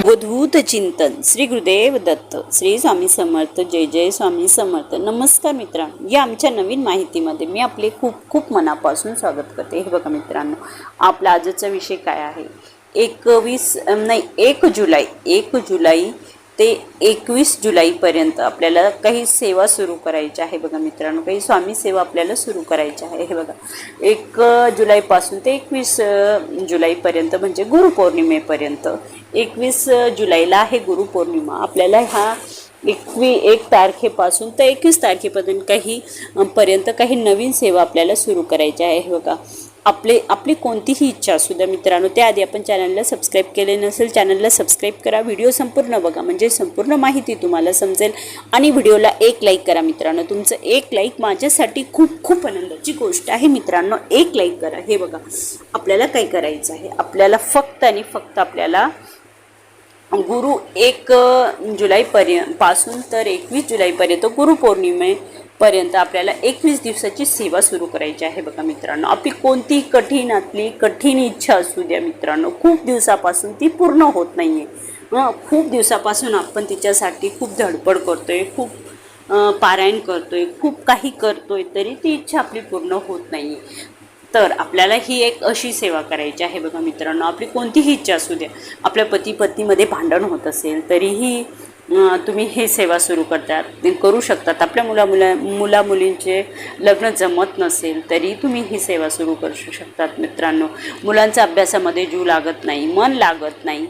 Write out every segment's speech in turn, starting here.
अवधूत चिंतन श्री गुरुदेव दत्त श्री स्वामी समर्थ जय जय स्वामी समर्थ. नमस्कार मित्रांनो या आमच्या नवीन माहितीमध्ये मी आपले खूप खूप मनापासून स्वागत करते. हे बघा मित्रांनो आपला आजचा विषय काय आहे? एकवीस नाही एक जुलै एक जुलै ते एकवीस जुलैपर्यंत आपल्याला काही सेवा सुरू करायची आहे बघा मित्रांनो. काही स्वामी सेवा आपल्याला सुरू करायची आहे. हे बघा एक जुलैपासून ते एकवीस जुलैपर्यंत म्हणजे गुरुपौर्णिमेपर्यंत. एकवीस जुलैला आहे गुरुपौर्णिमा. आपल्याला ह्या एकवी एक तारखेपासून तर एकवीस तारखेपर्यंत काही पर्यंत काही नवीन सेवा आपल्याला सुरू करायच्या आहे. हे बघा आपले आपली कोणतीही इच्छा असू द्या मित्रांनो त्याआधी आपण चॅनलला सबस्क्राईब केले नसेल चॅनलला सबस्क्राईब करा. व्हिडिओ संपूर्ण बघा म्हणजे संपूर्ण माहिती तुम्हाला समजेल. आणि व्हिडिओला एक लाईक करा मित्रांनो. तुमचं एक लाईक माझ्यासाठी खूप खूप आनंदाची गोष्ट आहे मित्रांनो. एक लाईक करा. हे बघा आपल्याला काय करायचं आहे? आपल्याला फक्त आणि फक्त आपल्याला गुरु एक जुलैपर्यंत पासून तर एकवीस जुलैपर्यंत गुरुपौर्णिमे पर्यंत आपल्याला एकवीस दिवसाची सेवा सुरू करायची आहे बघा मित्रांनो. आपली कोणती कठीणातली कठीण इच्छा असू द्या मित्रांनो खूप दिवसापासून ती पूर्ण होत नाही आहे खूप दिवसापासून आपण तिच्यासाठी खूप धडपड करतो आहे खूप पारायण करतो आहे खूप काही करतो आहे तरी ती इच्छा आपली पूर्ण होत नाही तर आपल्याला ही एक अशी सेवा करायची आहे बघा मित्रांनो. आपली कोणतीही इच्छा असू द्या आपल्या पती पत्नीमध्ये भांडण होत असेल तरीही तुम्ही ही सेवा सुरू करतात. करू शकतात. आपल्या मुला मुला मुला मुलींचे लग्न जमत नसेल तरी तुम्ही ही सेवा सुरू करू शकतात मित्रांनो. मुलांचा अभ्यासामध्ये जीव लागत नाही मन लागत नाही.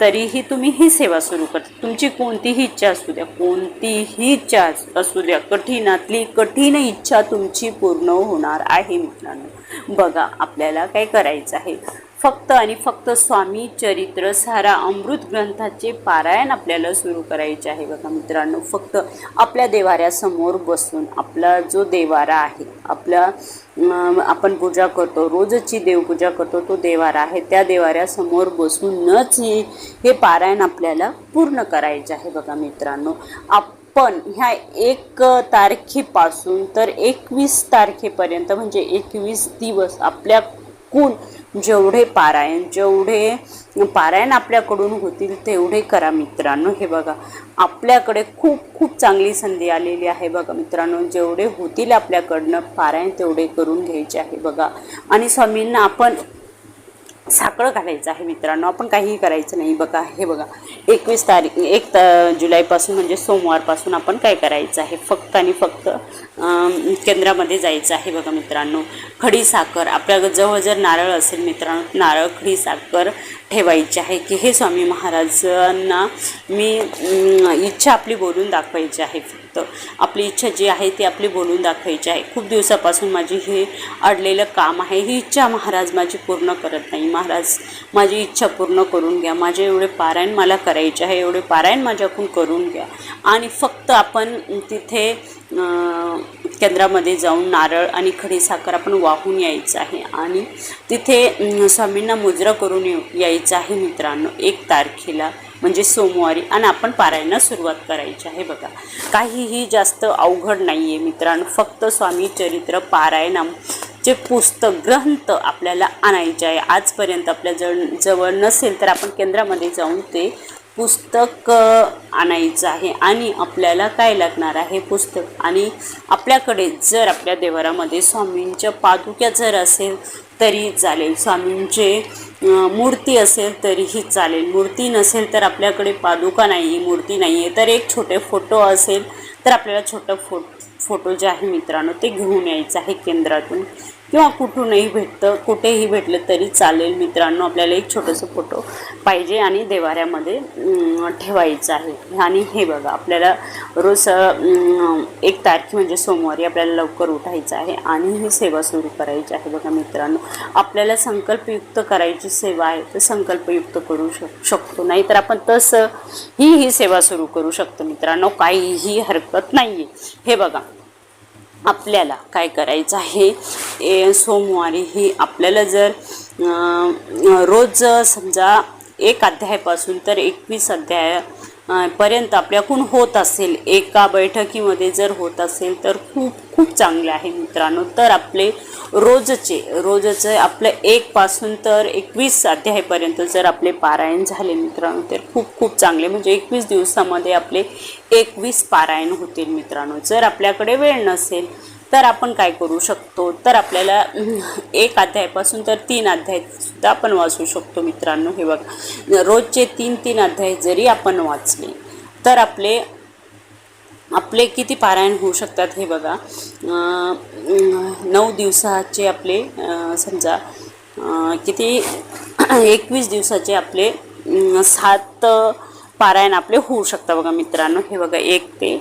तरीही तुम्ही ही सेवा सुरू करता. तुमची कोणतीही इच्छा असू द्या कोणतीही इच्छा असू द्या कठीणातली कठीण इच्छा तुमची पूर्ण होणार आहे मित्रांनो. बघा आपल्याला काय करायचं आहे? फक्त आणि फक्त स्वामी चरित्र सारा अमृत ग्रंथाचे पारायण आपल्याला सुरू करायचे आहे बघा मित्रांनो. फक्त आपल्या देवाऱ्यासमोर बसून आपला जो देवारा आहे आपला आपण पूजा करतो रोजची देवपूजा करतो तो देवारा आहे. त्या देवाऱ्यासमोर बसूनच हे हे पारायण आपल्याला पूर्ण करायचे आहे बघा मित्रांनो. आपण ह्या एक तारखेपासून तर एकवीस तारखेपर्यंत म्हणजे एकवीस दिवस आपल्या कून जेवढे पारायण जेवढे पारायण आपल्याकडून होतील तेवढे करा मित्रांनो. हे बघा आपल्याकडे खूप खूप चांगली संधी आलेली आहे बघा मित्रांनो. जेवढे होतील आपल्याकडनं पारायण तेवढे करून घ्यायचे आहे बघा. आणि स्वामींना आपण साखळ घालायचं आहे मित्रांनो. आपण काहीही करायचं नाही. बघा हे बघा. एकवीस तारीख एक त जुलैपासून म्हणजे सोमवारपासून आपण काय करायचं आहे? फक्त आणि फक्त केंद्रामध्ये जायचं आहे बघा मित्रांनो. खडी साखर. आपल्या जवळ जर नारळ असेल मित्रांनो नारळ खडी साखर ठेवायची आहे की हे स्वामी महाराजांना मी इच्छा आपली बोलून दाखवायची आहे. फक्त आपली इच्छा जी आहे ती आपली बोलून दाखवायची आहे. खूप दिवसापासून माझी हे अडलेलं काम आहे. ही इच्छा महाराज माझी पूर्ण करत नाही. महाराज माझी इच्छा पूर्ण करून घ्या. माझे एवढे पारायण मला करायचे आहे. एवढे पारायण माझ्याकडून करून घ्या. आणि फक्त आपण तिथे केंद्रामध्ये जाऊन नारळ आणि खडी साखर आपण वाहून यायचं आहे. आणि तिथे स्वामींना मुजरा करून येऊ यायचं आहे मित्रांनो एक तारखेला. म्हणजे सोमवारी आणि आपण पारायणा सुरुवात करायची आहे बघा. काहीही जास्त अवघड नाही आहे मित्रांनो. फक्त स्वामी चरित्र पारायणम जे पुस्तक ग्रंथ आपल्याला आणायचे आहे. आजपर्यंत आपल्या जवळ जवळ नसेल तर आपण केंद्रामध्ये जाऊन ते पुस्तक आणायचं आहे. आणि आपल्याला काय लागणार आहे पुस्तक? आणि आपल्याकडे जर आपल्या देवारामध्ये स्वामींच्या पादुक्या जर असेल तरी चालेल. स्वामींचे मूर्ती असेल तरीही चालेल. मूर्ती नसेल तर आपल्याकडे पादुका नाही आहे मूर्ती नाही आहे. तर एक छोटे फोटो असेल तर आपल्याला छोटं फो फोटो जे आहे मित्रांनो ते घेऊन यायचं आहे केंद्रातून. किंवा कुठूनही भेटतं कुठेही भेटलं तरी चालेल. मित्रांनो आपल्याला एक छोटंसं फोटो पाहिजे आणि देवाऱ्यामध्ये ठेवायचं आहे. आणि हे बघा आपल्याला रोज एक तारखे म्हणजे सोमवारी आपल्याला लवकर उठायचं आहे आणि ही सेवा सुरू करायची आहे बघा मित्रांनो. आपल्याला संकल्पयुक्त करायची सेवा आहे तर संकल्पयुक्त करू शक शकतो. नाही तर आपण तसं ही ही सेवा सुरू करू शकतो मित्रांनो. काहीही हरकत नाही आहे हे बघा आपल्याला काय करायचं आहे? ए, सोमवारी ही आपल्याला जर रोज समजा एक अध्यायापासून तर एकवीस अध्याय पर्यंत आपल्याकडून होत असेल. एका बैठकीमध्ये जर होत असेल तर खूप खूप चांगलं आहे मित्रांनो. तर आपले रोजचे रोजचे आपलं एकपासून तर एकवीस अध्यायपर्यंत जर आपले पारायण झाले मित्रांनो तर खूप खूप चांगले. म्हणजे एकवीस दिवसामध्ये आपले एकवीस पारायण होतील मित्रांनो. जर आपल्याकडे वेळ नसेल तर आपण काय करू शकतो? तर आपल्याला एक अध्यायापासून तर तीन अध्यायसुद्धा आपण वाचू शकतो मित्रांनो. हे बघा रोजचे तीन तीन अध्याय जरी आपण वाचले तर आपले आपले किती पारायण होऊ शकतात हे बघा. नऊ दिवसाचे आपले समजा किती एकवीस दिवसाचे आपले सात पारायण आपले होऊ शकतात बघा मित्रांनो. हे बघा एक ते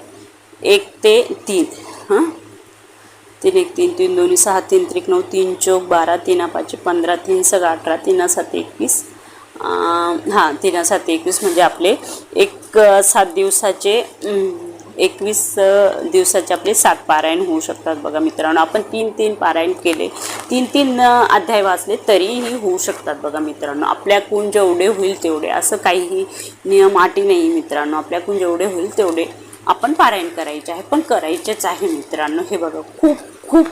एक ते तीन हां? तीन एक तीन तीन दोन्ही सहा तीन त्रिक नऊ तीन चौक बारा तीन पाचशे पंधरा तीन सगळं अठरा तीन सात एकवीस. हां तीन सात एकवीस म्हणजे आपले एक सात दिवसाचे एकवीस दिवसाचे आपले सात पारायण होऊ शकतात बघा मित्रांनो. आपण तीन तीन पारायण केले. तीन तीन अध्याय वाचले तरीही होऊ शकतात बघा मित्रांनो. आपल्याकडून जेवढे होईल तेवढे. असं काहीही नियम आटी नाही मित्रांनो. आपल्याकडून जेवढे होईल तेवढे आपण पारायण करायचे आहे. पण करायचेच आहे मित्रांनो. हे बघा खूप खूप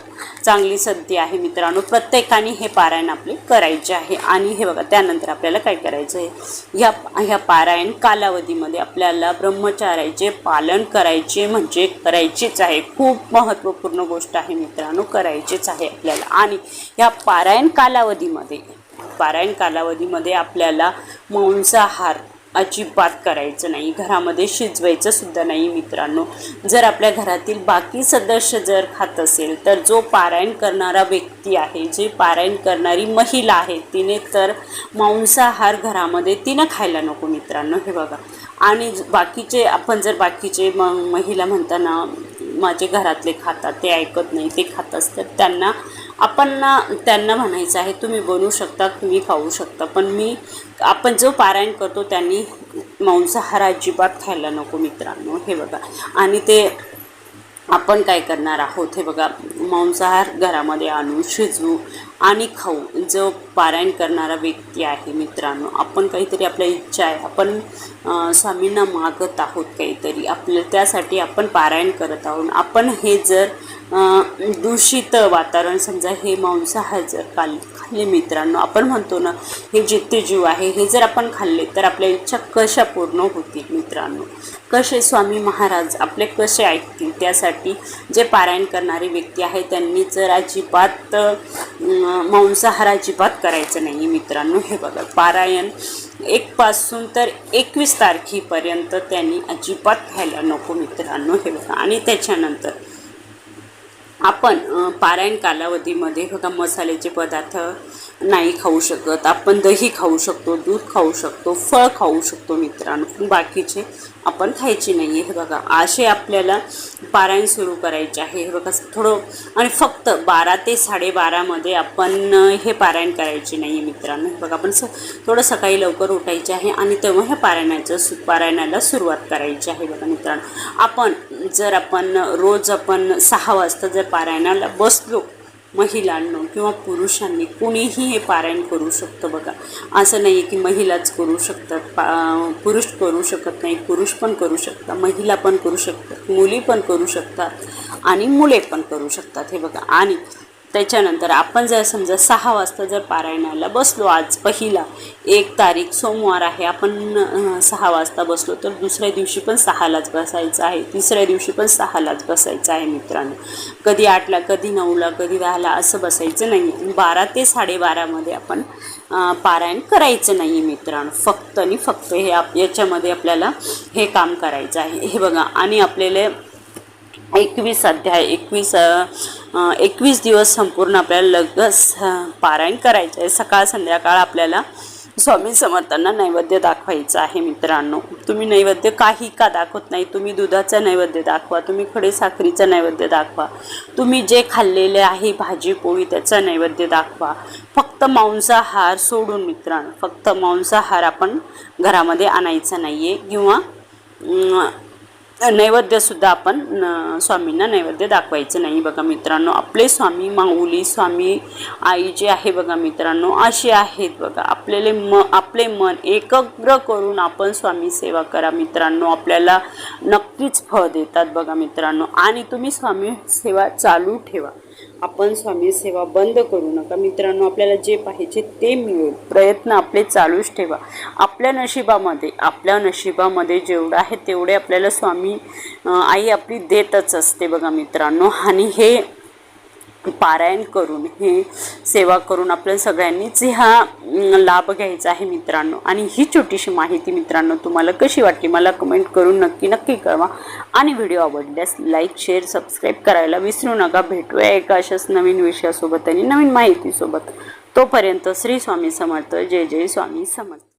चांगली संधी आहे मित्रांनो. प्रत्येकाने हे पारायण आपले करायचे आहे. आणि हे बघा त्यानंतर आपल्याला काय करायचं आहे ह्या ह्या पारायण कालावधीमध्ये आपल्याला ब्रह्मचार्याचे पालन करायचे म्हणजे करायचेच आहे. खूप महत्त्वपूर्ण गोष्ट आहे मित्रांनो करायचेच आहे आपल्याला. आणि ह्या पारायण कालावधीमध्ये पारायण कालावधीमध्ये आपल्याला मांसाहार अजिबात करायचं नाही. घरामध्ये शिजवायचं सुद्धा नाही मित्रांनो. जर आपल्या घरातील बाकी सदस्य जर खात असेल तर जो पारायण करणारा व्यक्ती आहे जे पारायण करणारी महिला आहे तिने तर मांसाहार घरामध्ये तिनं खायला नको मित्रांनो. हे बघा. आणि बाकीचे आपण जर बाकीचे म महिला म्हणताना माझे घरातले खातात ते ऐकत नाही ते खात असतात. त्यांना आपण ना त्यांना म्हणायचं आहे तुम्ही बनवू शकता तुम्ही खाऊ शकता. पण मी आपण जो पारायण करतो त्यांनी मांसाहार अजिबात खायला नको मित्रांनो हे बघा. आणि ते आपण काय करणार आहोत? हे बघा मांसाहार घरामध्ये आणू शिजवू आणि खाऊ जो पारायण करणारा व्यक्ती आहे मित्रांनो आपण काहीतरी आपल्या इच्छा आहे आपण स्वामींना मागत आहोत काहीतरी आपलं त्यासाठी आपण पारायण करत आहोत. आपण हे जर दूषित वातावरण समजा हे मांसाहार जर काल खाल्ले मित्रांनो आपण म्हणतो ना हे जिते जीव आहे हे जर आपण खाल्ले तर आपल्या इच्छा कशा पूर्ण होतील मित्रांनो? कसे स्वामी महाराज आपले कसे ऐकतील? त्यासाठी जे पारायण करणारी व्यक्ती आहे त्यांनी जर अजिबात मांसाहार अजिबात करायचं नाही मित्रांनो. हे बघा पारायण एकपासून तर एकवीस तारखेपर्यंत त्यांनी अजिबात खायला नको मित्रांनो. हे बघा आणि त्याच्यानंतर आपण पारायण कालावधीमध्ये बघा मसाल्याचे पदार्थ नाही खाऊ शकत. आपण दही खाऊ शकतो दूध खाऊ शकतो फळ खाऊ शकतो मित्रांनो. पण बाकीचे आपण खायचे नाही आहे हे बघा. असे आपल्याला पारायण सुरू करायचे आहे. हे बघा थोडं आणि फक्त बारा ते साडेबारामध्ये आपण हे पारायण करायचे नाही आहे मित्रांनो. हे बघा आपण स थोडं सकाळी लवकर उठायचे आहे आणि तेव्हा हे पारायणाचं सु पारायणाला सुरुवात करायची आहे बघा मित्रांनो. आपण जर आपण रोज आपण सहा वाजता जर पारायणाला बसलो महिलांनो किंवा पुरुषांनी कुणीही हे पारायण करू शकतं बघा. असं नाही आहे की महिलाच करू शकतात पा पुरुष करू शकत नाही पुरुष पण करू शकतात महिला पण करू शकतात मुली पण करू शकतात आणि मुले पण करू शकतात हे बघा. आणि त्याच्यानंतर आपण जर समजा सहा वाजता जर पारायणाला बसलो आज पहिला एक तारीख सोमवार आहे आपण सहा वाजता बसलो तर दुसऱ्या दिवशी पण सहालाच बसायचं आहे. तिसऱ्या दिवशी पण सहालाच बसायचं आहे मित्रांनो. कधी आठला कधी नऊला कधी दहाला असं बसायचं नाही. बारा ते साडेबारामध्ये आपण पारायण करायचं नाही मित्रांनो. फक्त आणि फक्त हे आप याच्यामध्ये आपल्याला हे काम करायचं आहे. हे बघा आणि आपल्याला एकवीस अध्याय एकवीस एकवीस दिवस संपूर्ण आपल्याला लगस पारायण करायचं आहे सकाळ संध्याकाळ आपल्याला स्वामी समर्थांना नैवेद्य दाखवायचं आहे मित्रांनो. तुम्ही नैवेद्य काही का दाखवत नाही? तुम्ही दुधाचं नैवेद्य दाखवा तुम्ही खडे साखरीचं नैवेद्य दाखवा तुम्ही जे खाल्लेले आहे भाजी पोळी त्याचं नैवेद्य दाखवा. फक्त मांसाहार सोडून मित्रांनो फक्त मांसाहार आपण घरामध्ये आणायचा नाही आहे किंवा नैवेद्यसुद्धा आपण न- स्वामींना नैवेद्य दाखवायचं नाही. बघा मित्रांनो आपले स्वामी माऊली स्वामी आई जे आहे बघा मित्रांनो असे आहेत बघा. आपल्याला म आपले मन एकग्र करून आपण स्वामी सेवा करा मित्रांनो. आपल्याला नक्कीच फळ देतात बघा मित्रांनो. आणि तुम्ही स्वामी सेवा चालू ठेवा. आपण स्वामी सेवा बंद करू नका. मित्रांनो आपल्याला जे पाहिजे ते मिळेल प्रयत्न आपले चालूच ठेवा. आपल्या नशिबामध्ये आपल्या नशिबामध्ये जेवढं आहे तेवढे आपल्याला स्वामी आई आपली देतच असते बघा मित्रांनो. आणि हे पारायण करून हे सेवा करून आपल्या सगळ्यांनीच हा लाभ घ्यायचा आहे मित्रांनो. आणि ही छोटीशी माहिती मित्रांनो तुम्हाला कशी वाटली मला कमेंट करून नक्की नक्की कळवा. आणि व्हिडिओ आवडल्यास लाईक शेअर सबस्क्राईब करायला विसरू नका. भेटूया एका अशाच नवीन विषयासोबत आणि नवीन माहितीसोबत. तोपर्यंत श्री स्वामी समर्थ. जय जय स्वामी समर्थ.